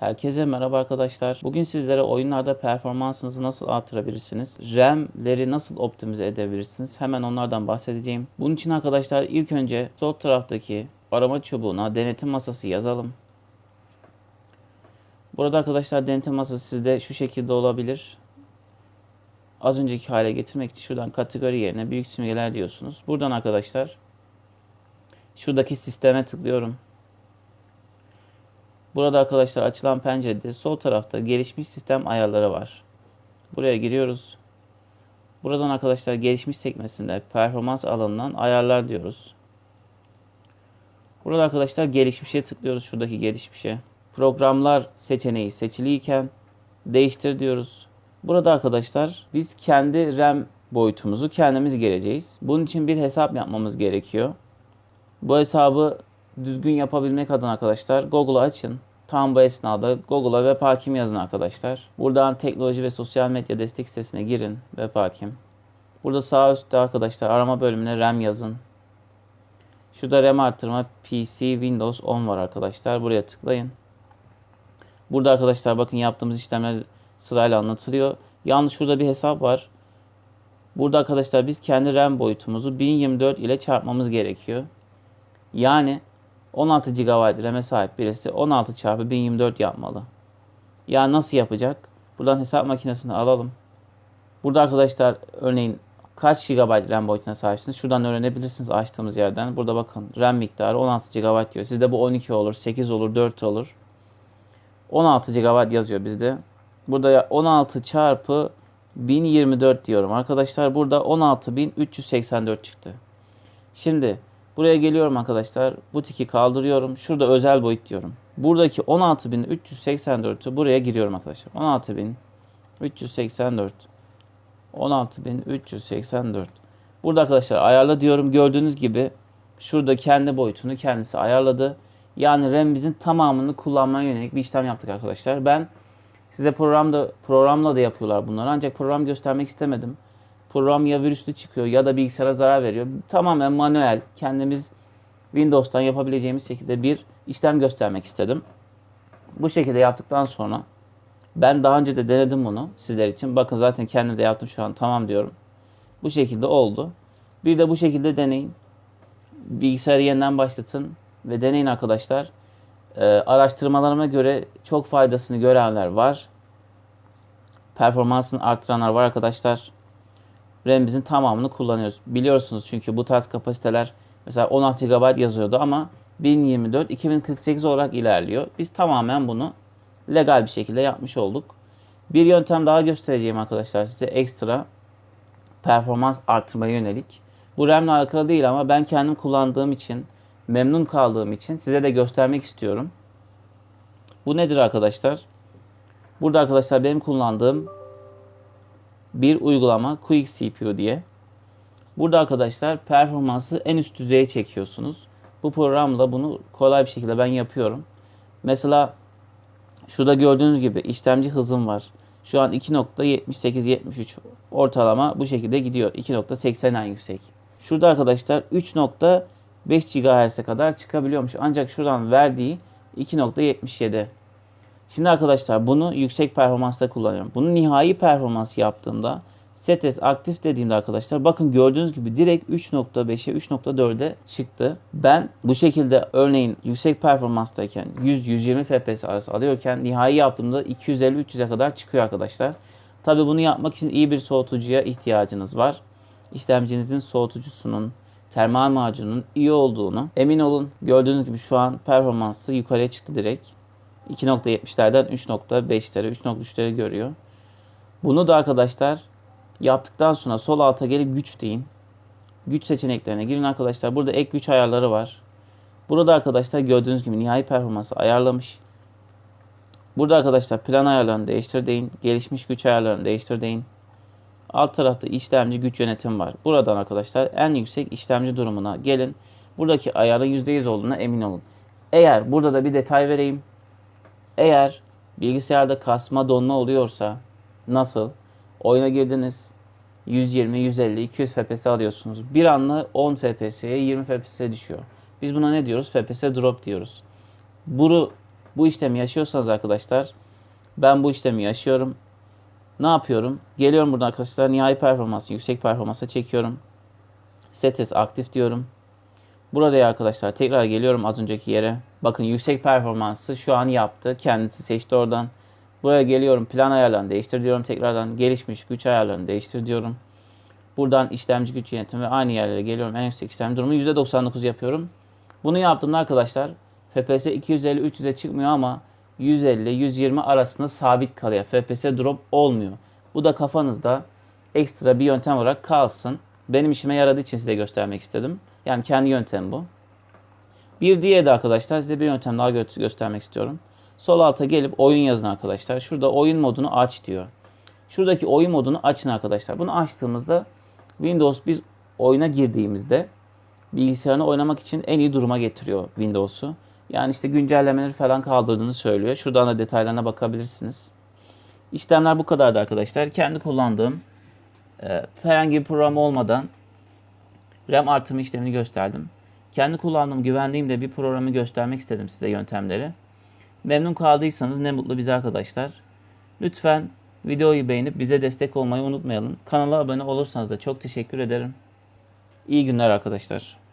Herkese merhaba arkadaşlar. Bugün sizlere oyunlarda performansınızı nasıl artırabilirsiniz? RAM'leri nasıl optimize edebilirsiniz? Hemen onlardan bahsedeceğim. Bunun için arkadaşlar ilk önce sol taraftaki arama çubuğuna denetim masası yazalım. Burada arkadaşlar denetim masası sizde şu şekilde olabilir. Az önceki hale getirmek için şuradan kategori yerine büyük simgeler diyorsunuz. Buradan arkadaşlar şuradaki sisteme tıklıyorum. Burada arkadaşlar açılan pencerede sol tarafta gelişmiş sistem ayarları var. Buraya giriyoruz. Buradan arkadaşlar gelişmiş sekmesinde performans alanından ayarlar diyoruz. Burada arkadaşlar gelişmişe tıklıyoruz şuradaki gelişmişe. Programlar seçeneği seçiliyken değiştir diyoruz. Burada arkadaşlar biz kendi RAM boyutumuzu kendimiz geleceğiz. Bunun için bir hesap yapmamız gerekiyor. Bu hesabı düzgün yapabilmek adına arkadaşlar Google'ı açın. Tam bu esnada Google'a web hakim yazın arkadaşlar. Buradan teknoloji ve sosyal medya destek sitesine girin web hakim. Burada sağ üstte arkadaşlar arama bölümüne RAM yazın. Şurada RAM artırma PC Windows 10 var arkadaşlar. Buraya tıklayın. Burada arkadaşlar bakın yaptığımız işlemler sırayla anlatılıyor. Yalnız şurada bir hesap var. Burada arkadaşlar biz kendi RAM boyutumuzu 1024 ile çarpmamız gerekiyor. Yani 16 GB RAM'e sahip birisi 16 çarpı 1024 yapmalı. Yani nasıl yapacak? Buradan hesap makinesini alalım. Burada arkadaşlar örneğin kaç GB RAM boyutuna sahipsiniz? Şuradan öğrenebilirsiniz açtığımız yerden. Burada bakın RAM miktarı 16 GB diyor. Sizde bu 12 olur, 8 olur, 4 olur. 16 GB yazıyor bizde. Burada 16 çarpı 1024 diyorum. Arkadaşlar burada 16384 çıktı. Şimdi buraya geliyorum arkadaşlar. Bu tiki kaldırıyorum. Şurada özel boyut diyorum. Buradaki 16384'ü buraya giriyorum arkadaşlar. 16384 16384 Burada arkadaşlar ayarla diyorum. Gördüğünüz gibi şurada kendi boyutunu kendisi ayarladı. Yani RAM'imizin tamamını kullanmaya yönelik bir işlem yaptık arkadaşlar. Ben size programda programla da yapıyorlar bunları. Ancak program göstermek istemedim. Program ya virüslü çıkıyor ya da bilgisayara zarar veriyor. Tamamen manuel kendimiz Windows'tan yapabileceğimiz şekilde bir işlem göstermek istedim. Bu şekilde yaptıktan sonra ben daha önce de denedim bunu sizler için. Bakın zaten kendim de yaptım şu an tamam diyorum. Bu şekilde oldu. Bir de bu şekilde deneyin. Bilgisayarı yeniden başlatın ve deneyin arkadaşlar. Ee, araştırmalarıma göre çok faydasını görenler var. Performansını artıranlar var arkadaşlar. RAM'imizin tamamını kullanıyoruz. Biliyorsunuz çünkü bu tarz kapasiteler mesela 16 GB yazıyordu ama 1024 2048 olarak ilerliyor. Biz tamamen bunu legal bir şekilde yapmış olduk. Bir yöntem daha göstereceğim arkadaşlar size ekstra performans artırmaya yönelik. Bu RAM'le alakalı değil ama ben kendim kullandığım için, memnun kaldığım için size de göstermek istiyorum. Bu nedir arkadaşlar? Burada arkadaşlar benim kullandığım bir uygulama Quick CPU diye. Burada arkadaşlar performansı en üst düzeye çekiyorsunuz. Bu programla bunu kolay bir şekilde ben yapıyorum. Mesela şurada gördüğünüz gibi işlemci hızım var. Şu an 2.78-73 ortalama bu şekilde gidiyor. 2.80 en yüksek. Şurada arkadaşlar 3.5 GHz'e kadar çıkabiliyormuş. Ancak şuradan verdiği 2.77. Şimdi arkadaşlar bunu yüksek performansta kullanıyorum. Bunu nihai performans yaptığımda setes aktif dediğimde arkadaşlar bakın gördüğünüz gibi direkt 3.5'e 3.4'e çıktı. Ben bu şekilde örneğin yüksek performanstayken 100-120 FPS arası alıyorken nihai yaptığımda 250-300'e kadar çıkıyor arkadaşlar. Tabi bunu yapmak için iyi bir soğutucuya ihtiyacınız var. İşlemcinizin soğutucusunun, termal macunun iyi olduğunu emin olun. Gördüğünüz gibi şu an performansı yukarıya çıktı direkt. 2.70'lerden 3.5'lere, 3.3'lere görüyor. Bunu da arkadaşlar yaptıktan sonra sol alta gelip güç deyin. Güç seçeneklerine girin arkadaşlar. Burada ek güç ayarları var. Burada arkadaşlar gördüğünüz gibi nihai performansı ayarlamış. Burada arkadaşlar plan ayarlarını değiştir deyin. Gelişmiş güç ayarlarını değiştir deyin. Alt tarafta işlemci güç yönetim var. Buradan arkadaşlar en yüksek işlemci durumuna gelin. Buradaki ayarın %100 olduğuna emin olun. Eğer burada da bir detay vereyim. Eğer bilgisayarda kasma donma oluyorsa nasıl? Oyuna girdiniz 120, 150, 200 FPS alıyorsunuz. Bir anla 10 FPS'ye 20 FPS düşüyor. Biz buna ne diyoruz? FPS drop diyoruz. Bunu bu işlemi yaşıyorsanız arkadaşlar ben bu işlemi yaşıyorum. Ne yapıyorum? Geliyorum burada arkadaşlar nihai performansı yüksek performansa çekiyorum. Setes aktif diyorum. Burada arkadaşlar tekrar geliyorum az önceki yere. Bakın yüksek performansı şu an yaptı. Kendisi seçti oradan. Buraya geliyorum plan ayarlarını değiştir diyorum tekrardan. Gelişmiş güç ayarlarını değiştir diyorum. Buradan işlemci güç yönetimi ve aynı yerlere geliyorum. En yüksek işlem durumu %99 yapıyorum. Bunu yaptığımda arkadaşlar FPS 250-300'e çıkmıyor ama 150-120 arasında sabit kalıyor. FPS drop olmuyor. Bu da kafanızda ekstra bir yöntem olarak kalsın. Benim işime yaradığı için size göstermek istedim. Yani kendi yöntem bu. Bir diğeri de arkadaşlar size bir yöntem daha gö- göstermek istiyorum. Sol alta gelip oyun yazın arkadaşlar. Şurada oyun modunu aç diyor. Şuradaki oyun modunu açın arkadaşlar. Bunu açtığımızda Windows biz oyuna girdiğimizde bilgisayarını oynamak için en iyi duruma getiriyor Windows'u. Yani işte güncellemeleri falan kaldırdığını söylüyor. Şuradan da detaylarına bakabilirsiniz. İşlemler bu kadardı arkadaşlar. Kendi kullandığım e, herhangi bir program olmadan RAM artımı işlemini gösterdim. Kendi kullandığım, güvendiğim de bir programı göstermek istedim size yöntemleri. Memnun kaldıysanız ne mutlu bize arkadaşlar. Lütfen videoyu beğenip bize destek olmayı unutmayalım. Kanala abone olursanız da çok teşekkür ederim. İyi günler arkadaşlar.